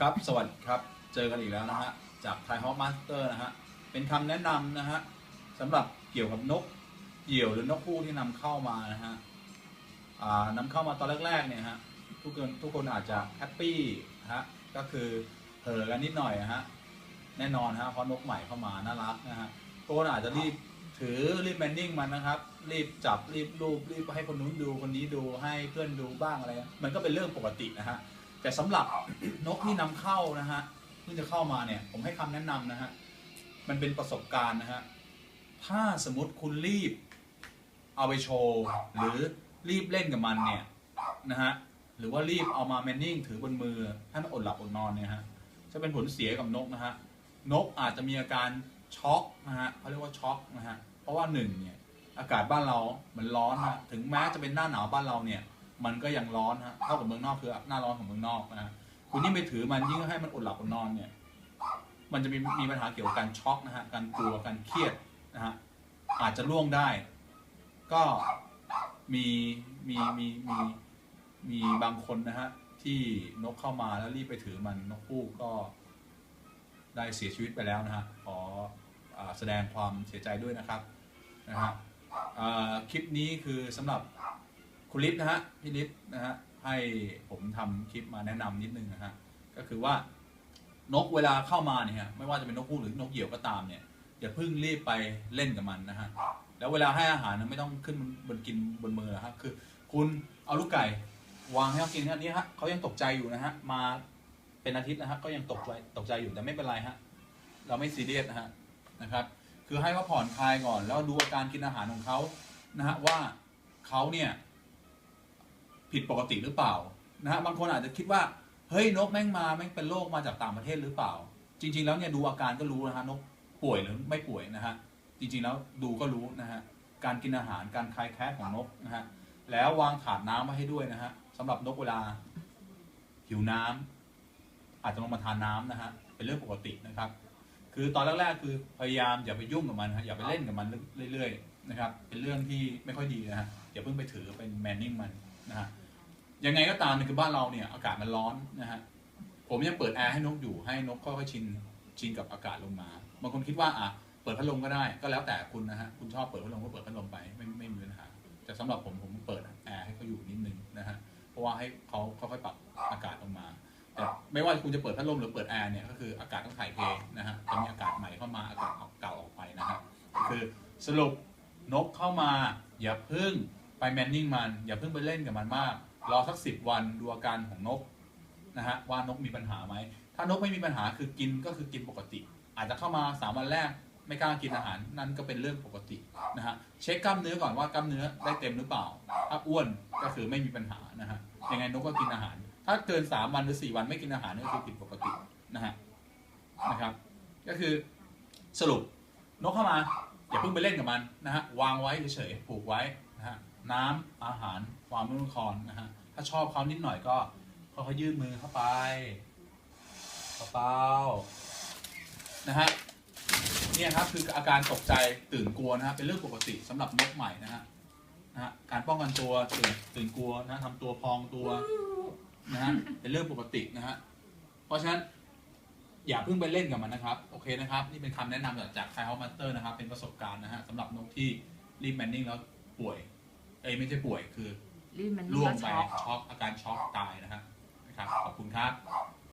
ครับ สวัสดีครับ เจอกันอีกแล้วนะฮะ จากไทยฮอ m มาสเตอร์นะฮะ เป็นคำแนะนำนะฮะสำหรับเกี่ยวกับนกเหยี่ยวหรือนกคู่ที่นำเข้ามานะฮะอ่านำเข้ามาตอนแรกๆเนี่ยฮะ ทุกคนทุกคนอาจจะแฮปปี้ฮะ ก็คือเห่อกันนิดหน่อยฮะ แน่นอนฮะเพราะนกใหม่เข้ามาน่ารักนะฮะทุกคนอาจจะรีบถือรีบแมนนิ่งมันนะครับ รีบจับรีบรูปรีบให้คนนู้นดูคนนี้ดูให้เพื่อนดูบ้างอะไร มันก็เป็นเรื่องปกตินะฮะ แต่สำหรับนกที่นำเข้านะฮะเพิ่งจะเข้ามาเนี่ย ผมให้คำแนะนำนะฮะมันเป็นประสบการณ์นะฮะถ้าสมมติคุณรีบ เอาไปโชว์หรือรีบเล่นกับมันเนี่ยนะฮะหรือว่ารีบเอามาแมนนิ่งถือบนมือให้มันอดหลับอดนอนเนี่ยฮะจะเป็นผลเสียกับนกนะฮะนกอาจจะมีอาการช็อกนะฮะเขาเรียกว่าช็อกนะฮะเพราะว่าหนึ่งเนี่ยอากาศบ้านเรามันร้อนฮะถึงแม้จะเป็นหน้าหนาวบ้านเราเนี่ย มันก็ยังร้อนฮะเท่ากับเมืองนอกคือหน้าร้อนของเมืองนอกนะฮะคุณยิ่งไปถือมันยิ่งให้มันอดหลับอดนอนเนี่ย มันจะมีมีปัญหาเกี่ยวกับการช็อกนะฮะการกลัวการเครียดนะฮะอาจจะล่วงได้ ก็มีมีมีมีมีบางคนนะฮะที่นกเข้ามาแล้วรีบไปถือมันนกคู่ก็ได้เสียชีวิตไปแล้วนะฮะขออแสดงความเสียใจด้วยนะครับนะฮะคลิปนี้คือสำหรับ คุณลิศนะฮะพี่ลิศนะฮะให้ผมทำคลิปมาแนะนำนิดนึงนะฮะก็คือว่านกเวลาเข้ามาเนี่ยไม่ว่าจะเป็นนกคู่หรือนกเหยี่ยวก็ตามเนี่ยอย่าเพิ่งรีบไปเล่นกับมันนะฮะแล้วเวลาให้อาหารนะไม่ต้องขึ้นบนกินบนมือนะฮะคือ คุณเอาลูกไก่วางให้เขากินแค่นี้ฮะเขายังตกใจอยู่นะฮะมาเป็นอาทิตย์นะฮะก็ยังตกใจตกใจอยู่แต่ไม่เป็นไรฮะเราไม่ซีเรียสนะฮะนะครับคือให้เขาผ่อนคลายก่อน แล้วดูอาการกินอาหารของเขานะฮะว่าเขาเนี่ย ผิดปกติหรือเปล่านะฮะบางคนอาจจะคิดว่าเฮ้ยนกแม่งมาแม่งเป็นโรคมาจากต่างประเทศหรือเปล่า จริง ๆ แล้วเนี่ยดูอาการก็รู้นะฮะนกป่วยหรือไม่ป่วยนะฮะจริง ๆ แล้วดูก็รู้นะฮะการกินอาหารการคลายแคสของนกนะฮะแล้ววางถาดน้ำไว้ให้ด้วยนะฮะสำหรับนกเวลาหิวน้ำอาจจะลงมาทานน้ำนะฮะเป็นเรื่องปกตินะครับ คือตอนแรกๆคือพยายามอย่าไปยุ่งกับมันฮะอย่าไปเล่นกับมันเรื่อยๆนะครับ เป็นเรื่องที่ไม่ค่อยดีนะฮะอย่าเพิ่งไปถือเป็นแมนนิ่งมันนะฮะ ยังไงก็ตามเนี่ยคือบ้านเราเนี่ยอากาศมันร้อนนะฮะผมยังเปิดแอร์ให้นกอยู่ให้นกค่อยๆชินชินกับอากาศลงมาบางคนคิดว่าอะเปิดพัดลมก็ได้ ก็แล้วแต่คุณนะฮะคุณชอบเปิดพัดลมก็เปิดพัดลมไปไม่ไม่มีปัญหาแต่สำหรับผมผมเปิดแอร์ให้เขาอยู่นิดนึงนะฮะเพราะว่าให้เขาค่อยๆปรับอากาศลงมาแต่ไม่ว่าคุณจะเปิดพัดลมหรือเปิดแอร์เนี่ยก็คืออากาศต้องถ่ายเทนะฮะจะมีอากาศใหม่เข้ามาอากาศเก่าออกไปนะฮะคือสรุปนกเข้ามาอย่าเพิ่งไปแมนนิ่งมัน อย่าเพิ่งไปเล่นกับมันมาก รอสักสิบวันดูอาการของนกนะฮะว่านกมีปัญหาไหม ถ้านกไม่มีปัญหาคือกินก็คือกินปกติ อาจจะเข้ามาสามวันแรกไม่กล้ากินอาหารนั่นก็เป็นเรื่องปกตินะฮะเช็คกล้ามเนื้อก่อนว่ากล้ามเนื้อได้เต็มหรือเปล่า ถ้าอ้วนก็คือไม่มีปัญหานะฮะยังไงนกก็กินอาหาร ถ้าเกินสามวันหรือสี่วันไม่กินอาหารนี่ก็คือผิดปกตินะฮะนะครับ ก็คือสรุปนกเข้ามา อย่าเพิ่งไปเล่นกับมันนะฮะวางไว้เฉยๆผูกไว้นะฮะน้ำอาหารความนุ่มคอนนะฮะถ้าชอบเขานิดหน่อยก็ค่อยๆยื่นมือเข้าไปเปล่าๆนะฮะเนี่ยครับคืออาการตกใจตื่นกลัวนะฮะเป็นเรื่องปกติสำหรับนกใหม่นะฮะนะฮะการป้องกันตัวตื่นตื่นกลัวนะทำตัวพองตัวนะฮะเป็นเรื่องปกตินะฮะเพราะฉะนั้น อย่าเพิ่งไปเล่นกับมันนะครับ โอเคนะครับ นี่เป็นคำแนะนำจากจากไทฮอมาสเตอร์นะครับ เป็นประสบการณ์นะฮะสำหรับนกที่รีบแมนนิ่งแล้วป่วย เอ้ยไม่ใช่ป่วยคือรีบมันล่วงก็ไปช็อกช็อกอาการช็อกตายนะฮะนะครับขอบคุณครับ